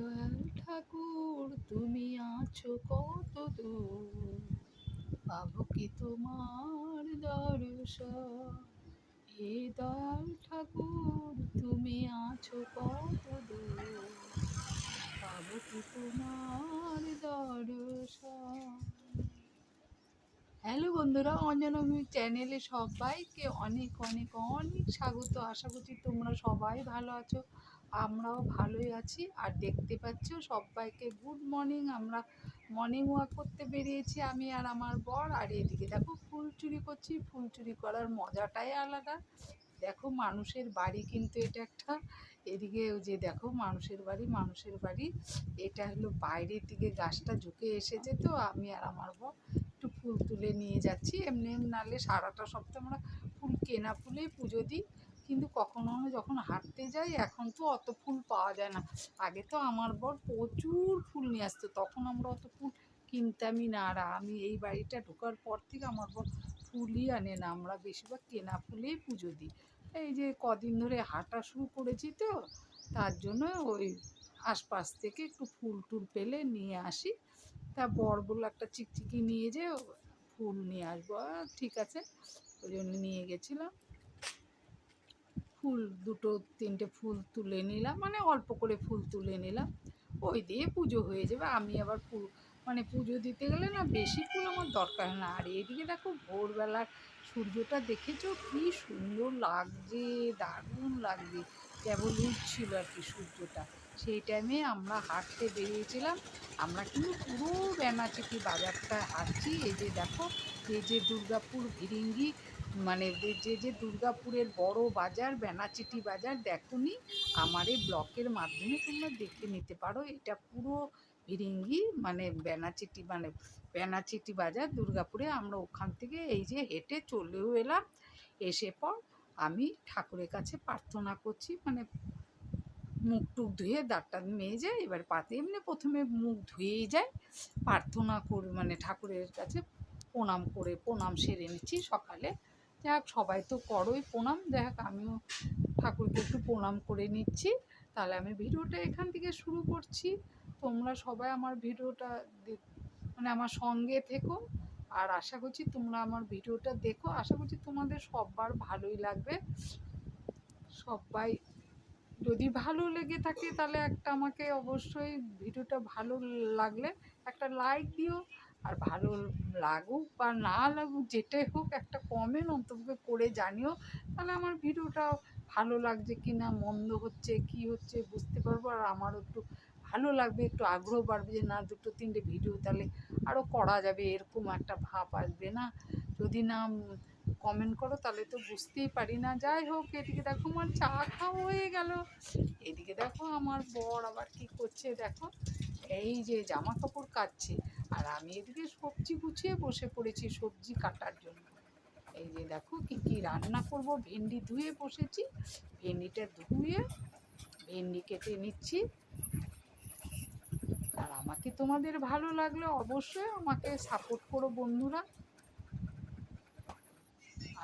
দয়াল ঠাকুর, তুমি আছো কত দূর? পাবো কি তোমার দর্শন? হে দয়াল ঠাকুর, তুমি আছো কত দূর? পাবো কি তোমার দর্শন? হ্যালো বন্ধুরা, অঞ্জনভূমি চ্যানেলে সবাইকে অনেক অনেক অনেক স্বাগত। আশা করছি তোমরা সবাই ভালো আছো। আমরাও ভালোই আছি। আর দেখতে পাচ্ছ সবাইকে গুড মর্নিং আমরা মর্নিং ওয়াক করতে বেরিয়েছি আমি আর আমার বর। আর এদিকে দেখো ফুল চুরি করছি, ফুল চুরি করার মজাটাই আলাদা। দেখো মানুষের বাড়ি কিন্তু এটা একটা। এদিকে যে দেখো মানুষের বাড়ি মানুষের বাড়ি। এটা হলো বাইরের দিকে গাছটা ঝুঁকে এসেছে তো, আমি আর আমার বর একটু ফুল তুলে নিয়ে যাচ্ছি। এমনি নাহলে সারাটা সপ্তাহ আমরা ফুল কেনা ফুলেই পুজো দিই। কিন্তু কখনো যখন হাঁটতে যাই, এখন তো অত ফুল পাওয়া যায় না। আগে তো আমার বর প্রচুর ফুল নিয়ে আসতো, তখন আমরা অত ফুল কিনতামই না। আর আমি এই বাড়িটা ঢোকার পর থেকে আমার বর ফুলই আনে না। আমরা বেশিরভাগ কেনা ফুলেই পুজো দিই। এই যে কদিন ধরে হাঁটা শুরু করেছি তো, তার জন্য ওই আশপাশ থেকে একটু ফুল টুল পেলে নিয়ে আসি। তা বর বলল, একটা চিকচিকি নিয়ে যে ফুল নিয়ে আসব। ঠিক আছে। ওই জন্য নিয়ে গেছিলাম। ফুল, দুটো, তিনটে ফুল তুলে নিলাম মানে অল্প করে ফুল তুলে নিলাম। ওই দিয়ে পুজো হয়ে যাবে। আমি আবার ফুল মানে পুজো দিতে গেলে না বেশি ফুল আমার দরকার না। আর এদিকে দেখো ভোরবেলার সূর্যটা দেখেছ? কি সুন্দর লাগছে, দারুণ লাগছে। কেবল উঠছিল আর কি সূর্যটা। সেই টাইমে আমরা হাঁটতে বেরিয়েছিলাম। আমরা কিন্তু পুরো বেনাচিটি বাজারটা হাঁটছি। এই যে দেখো, এই যে দুর্গাপুর ভিরিঙ্গি মানে যে- যে দুর্গাপুরের বড় বাজার, বেনাচিটি বাজার, দেখুনি? আমার এই ব্লকের মাধ্যমে তোমরা দেখে নিতে পারো। এটা পুরো ভিরিঙ্গি মানে বেনাচিটি মানে বেনাচিটি বাজার, দুর্গাপুরে। আমরা ওখান থেকে এই যে হেঁটে চলেও এলাম। এসে পর আমি ঠাকুরের কাছে প্রার্থনা করছি মানে মুখ টুক ধুয়ে দাঁতটা যায়, এবার পাতে এমনি প্রথমে মুখ ধুয়েই যায়। প্রার্থনা করে মানে ঠাকুরের কাছে প্রণাম করে প্রণাম সেরে নিচ্ছি। সকালে যাক, সবাই তো করোই প্রণাম। দেখ আমিও ঠাকুরকে একটু প্রণাম করে নিচ্ছি। তাহলে আমি ভিডিওটা এখান থেকে শুরু করছি। তোমরা সবাই আমার ভিডিওটা মানে আমার সঙ্গে থেকো। আর আশা করছি তোমরা আমার ভিডিওটা দেখো। আশা করছি তোমাদের সবার ভালোই লাগবে। সবাই যদি ভালো লেগে থাকে, তাহলে একটা আমাকে অবশ্যই ভিডিওটা ভালো লাগলে একটা লাইক দিও। আর ভালো লাগুক বা না লাগুক, যেটাই হোক একটা কমেন্ট অন্তত করে জানিও। তাহলে আমার ভিডিওটা ভালো লাগছে কি না মন্দ হচ্ছে, কি হচ্ছে বুঝতে পারব। আর আমারও একটু ভালো লাগবে, একটু আগ্রহ বাড়বে যে না, দুটো তিনটে ভিডিও তাহলে আরও করা যাবে, এরকম একটা ভাব আসবে না। যদি না কমেন্ট করো তাহলে তো বুঝতেই পারি না। যাই হোক, এদিকে দেখো আমার চা খাওয়া হয়ে গেল। এদিকে দেখো আমার বর আবার কি করছে, দেখো। এই যে জামা কাপড় কাটছে, আর আমি এদিকে সবজি গুছিয়ে বসে পড়েছি সবজি কাটার জন্য। এই যে দেখো কি কি রান্না করব, ভেন্ডি ধুয়ে বসেছি, ভেন্ডিটা ধুয়ে ভেন্ডি কেটে নিচ্ছি। আর আমাকে তোমাদের ভালো লাগলে অবশ্যই আমাকে সাপোর্ট করো বন্ধুরা।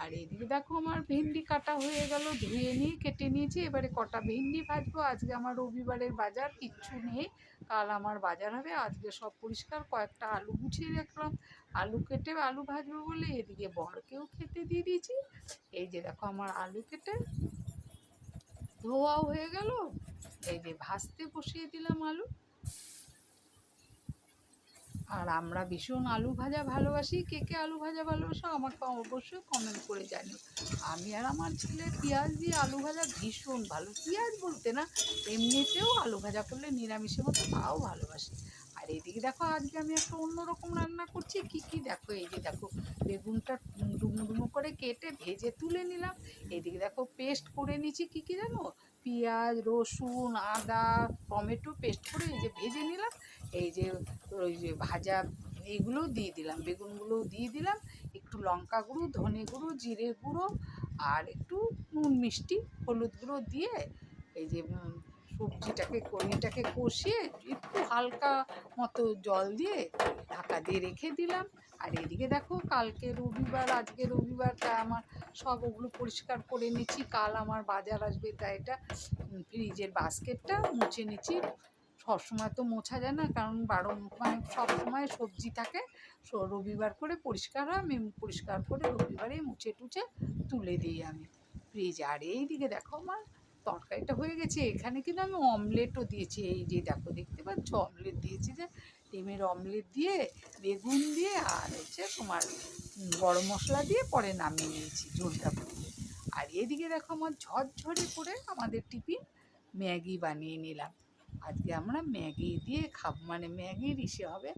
আর এদিকে দেখো আমার ভেন্ডি কাটা হয়ে গেল, ধুয়ে নিয়ে, কেটে নিয়েছি। এবারে কটা ভেন্ডি ভাজবো? আজকে আমার রবিবারের বাজার, কিচ্ছু নেই। কাল আমার বাজার হবে, আজকে সব পরিষ্কার। কয়েকটা আলু গুছিয়ে রাখলাম। আলু কেটে আলু ভাজবো বলে এদিকে বরকেও খেতে দিয়ে দিয়েছি। এই যে দেখো আমার আলু কেটে ধোয়াও হয়ে গেল। এই যে ভাজতে বসিয়ে দিলাম আলু। আর আমরা ভীষণ আলু ভাজা ভালোবাসি। কে কে আলু ভাজা ভালোবাসো আমাকে অবশ্যই কমেন্ট করে জানিও। আমি আর আমার ছেলে পেঁয়াজ দিয়ে আলু ভাজা ভীষণ ভালো। পেঁয়াজ বলতে না, এমনিতেও আলু ভাজা করলে নিরামিষের মতো তাও ভালোবাসি। আর এদিকে দেখো, আজকে আমি একটা অন্যরকম রান্না করছি। কি কি দেখো? এই যে দেখো, বেগুনটা ডুমো ডুমো করে কেটে ভেজে তুলে নিলাম। এদিকে দেখো পেস্ট করে নিচ্ছি কি কি জানো? পেঁয়াজ, রসুন, আদা, টমেটো পেস্ট করে এই যে ভেজে নিলাম, এই যে ওই যে ভাজা এইগুলো দিয়ে দিলাম, বেগুনগুলোও দিয়ে দিলাম, একটু লঙ্কা গুঁড়ো, ধনে গুঁড়ো, জিরে গুঁড়ো আর একটু নুন মিষ্টি, হলুদ গুঁড়ো দিয়ে এই যে সবজিটাকে কড়িটাকে কষিয়ে একটু হালকা মতো জল দিয়ে ঢাকা দিয়ে রেখে দিলাম। আর এদিকে দেখো, কালকে রবিবার, আজকে রবিবার তাই আমার সব ওগুলো পরিষ্কার করে নিচ্ছি। কাল আমার বাজার আসবে তাই এটা ফ্রিজের বাস্কেটটা মুছে নিচ্ছি। সবসময় তো মোছা যায় না, কারণ বারো মানে সবসময় সবজি থাকে। রবিবার করে পরিষ্কার হয়, আমি পরিষ্কার করে রবিবারে মুছে টুছে তুলে দিই আমি ফ্রিজে। আর এই দিকে দেখো আমার তরকারিটা হয়ে গেছে, এখানে কিন্তু আমি অমলেটও দিয়েছি। এই যে দেখো, দেখতে পাচ্ছ? অমলেট দিয়েছি যে ডিমের অমলেট দিয়ে, বেগুন দিয়ে আর হচ্ছে তোমার গরম মশলা দিয়ে পরে নামিয়ে নিয়েছি ঝোলটা ফুটিয়ে আর এদিকে দেখো আমার ঝরঝরে করে আমাদের টিফিন ম্যাগি বানিয়ে নিলাম। আজকে আমরা ম্যাগি দিয়ে খাব মানে ম্যাগির ইসে হবে।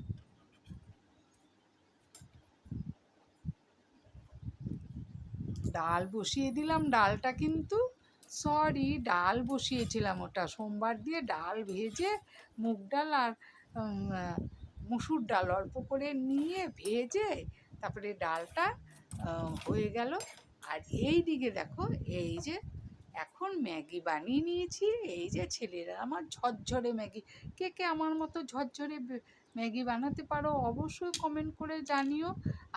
ডাল বসিয়ে দিলাম, ডালটা কিন্তু সরি ডাল বসিয়েছিলাম ওটা। সোমবার দিয়ে ডাল ভেজে, মুগ ডাল আর মুসুর ডাল অল্প করে নিয়ে ভেজে তারপরে ডালটা হয়ে গেল। আর এই দিকে দেখো, এই যে এখন ম্যাগি বানিয়ে নিয়েছি। এই যে ছেলেরা আমার ঝরঝরে ম্যাগি। কে কে আমার মতো ঝরঝরে ম্যাগি বানাতে পারো অবশ্যই কমেন্ট করে জানিও।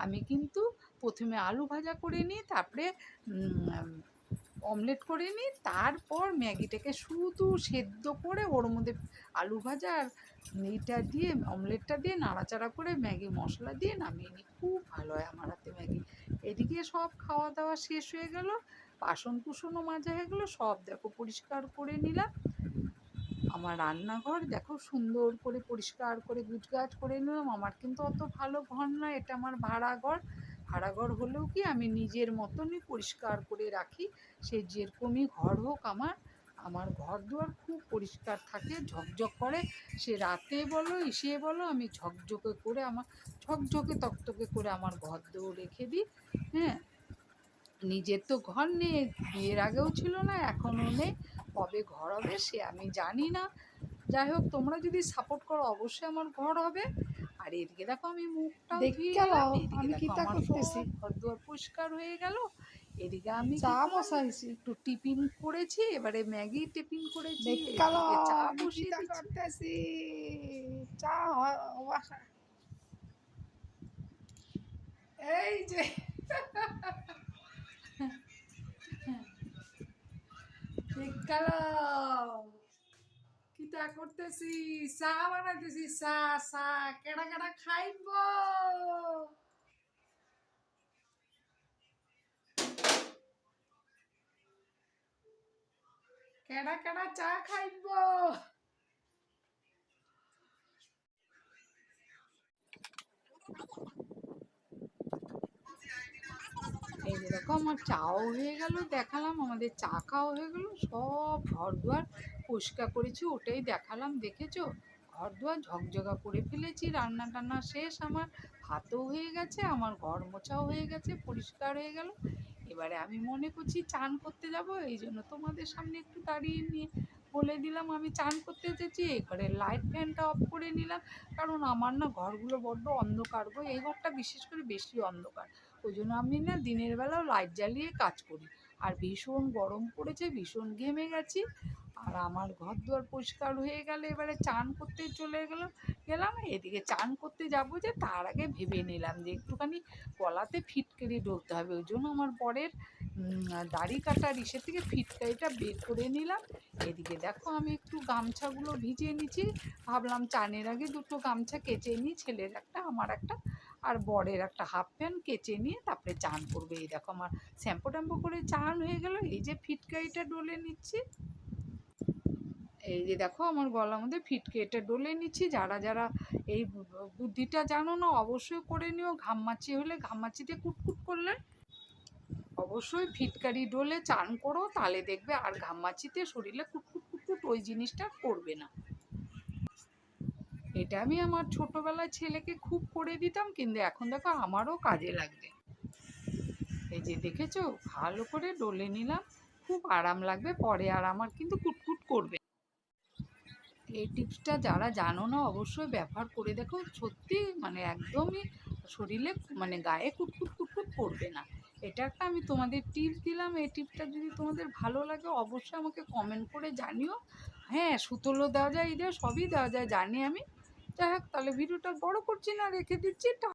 আমি কিন্তু প্রথমে আলু ভাজা করে নিই, তারপরে অমলেট করে নিই তারপর ম্যাগিটাকে শুধু সেদ্ধ করে ওর মধ্যে আলু ভাজা আর এইটা দিয়ে, অমলেটটা দিয়ে নাড়াচাড়া করে ম্যাগি মশলা দিয়ে নামিয়ে নিই খুব ভালো হয় আমার হাতে ম্যাগি। এদিকে সব খাওয়া দাওয়া শেষ হয়ে গেল বাসন কুসনও মাজা হয়ে গেলো, সব দেখো পরিষ্কার করে নিলাম। আমার রান্নাঘর দেখো সুন্দর করে পরিষ্কার করে গুছগাছ করে নিলাম, আমার কিন্তু অত ভালো ঘর নয়, এটা আমার ভাড়া ঘর ভাড়া ঘর হলেও কি আমি নিজের মতনই পরিষ্কার করে রাখি? সে যেরকমই ঘর হোক আমার আমার ঘর দুয়ার খুব পরিষ্কার থাকে, ঝকঝক করে। সে রাতে বলো এসে বলো, আমি ঝকঝকে করে আমার, ঝকঝকে তকতকে করে আমার ঘর দুয়ার রেখে দিই হ্যাঁ? নিজের তো ঘর নেই, বিয়ের আগেও ছিল না, এখনও নেই, কবে ঘর হবে সে আমি জানি না। যাই হোক, তোমরা যদি সাপোর্ট করো, অবশ্যই আমার ঘর হবে। আর এদিকে দেখো আমি মুখটা দেখি গেল, আমি কিতা করতেছি? ঘর দুয়ার পরিষ্কার হয়ে গেল এদিকে আমি চা বসাইছি। একটু টিফিন করেছি এবারে ম্যাগি টিফিন করেছি এদিকে চা বসিয়ে করতেছি? চা এই যে। দেখাল কিতা করতেছি, চা বানাইতেছি, চা চা, কেডা কেডা খাইব? কেডা কেডা চা খাইব? এই যে দেখো আমার চাও হয়ে গেল, দেখালাম, আমাদের চা খাওয়া হয়ে গেল, সব ঘর দুয়ার পরিষ্কার করেছি, ওটাই দেখালাম, দেখেছ? ঘর দুয়ার ঝকঝকা করে ফেলেছি, রান্না টান্না শেষ, আমার ভাতও হয়ে গেছে, আমার ঘর মোছাও হয়ে গেছে, পরিষ্কার হয়ে গেল। এবারে আমি মনে করছি চান করতে যাব, এই জন্য তোমাদের সামনে একটু দাঁড়িয়ে নিয়ে বলে দিলাম, আমি চান করতে এসেছি এই ঘরে লাইট ফ্যানটা অফ করে নিলাম, কারণ আমার না ঘরগুলো বড্ড অন্ধকার গো, এই ঘরটা বিশেষ করে বেশি অন্ধকার। ওই জন্য আমি না দিনের বেলাও লাইট জ্বালিয়ে কাজ করি। আর ভীষণ গরম পড়েছে, ভীষণ ঘেমে গেছি। আর আমার ঘর দুয়ার পরিষ্কার হয়ে গেলে, এবারে চান করতে চলে গেলাম গেলাম, এদিকে চান করতে যাব যে তার আগে ভেবে নিলাম যে একটুখানি গলাতে ফিটকারি ডলতে হবে। ওই জন্য আমার পরের দাড়ি কাটার ইসে থেকে ফিটকারিটা বের করে নিলাম। এদিকে দেখো আমি একটু গামছাগুলো ভিজিয়ে নিচ্ছি। ভাবলাম চানের আগে দুটো গামছা কেচে নিই, ছেলের একটা, আমার একটা। আর বরের একটা হাফ প্যান্ট কেচে নিয়ে তারপরে চান করবে। এই দেখো আমার শ্যাম্পু ট্যাম্পু করে চান হয়ে গেল। এই যে ফিটকারিটা ডলে নিচ্ছি। এই যে দেখো আমার গলার মধ্যে ফিটকেটা ডলে নিচ্ছি। যারা যারা এই বুদ্ধিটা জানো না, অবশ্যই করে নিও। ঘামমাচি হলে ঘামমাচিতে কুটকুট করলে অবশ্যই ফিটকারি ডলে চান করো তাহলে দেখবে আর ঘামমাচিতে শরীরে কুটকুট কুটকুট ওই জিনিসটা করবে না। এটা আমি আমার ছোটবেলায় ছেলেকে খুব করে দিতাম কিন্তু এখন দেখো আমারও কাজে লাগবে। এই যে দেখেছ? ভালো করে ডলে নিলাম, খুব আরাম লাগবে, পরে আর আমার কিন্তু কুটকুট করবে। এই টিপসটা যারা জানো না, অবশ্যই ব্যবহার করে দেখো, সত্যি মানে একদমই শরীরে মানে গায়ে কুটকুট কুটকুট করবে না। এটা একটা আমি তোমাদের টিপস দিলাম, এই টিপসটা যদি তোমাদের ভালো লাগে অবশ্যই আমাকে কমেন্ট করে জানিও। হ্যাঁ সুতোলো দেওয়া যায়, এই দেওয়া সবই দেওয়া যায়, জানি আমি। যাই হোক তাহলে ভিডিওটা বড় করছি না রেখে দিচ্ছি।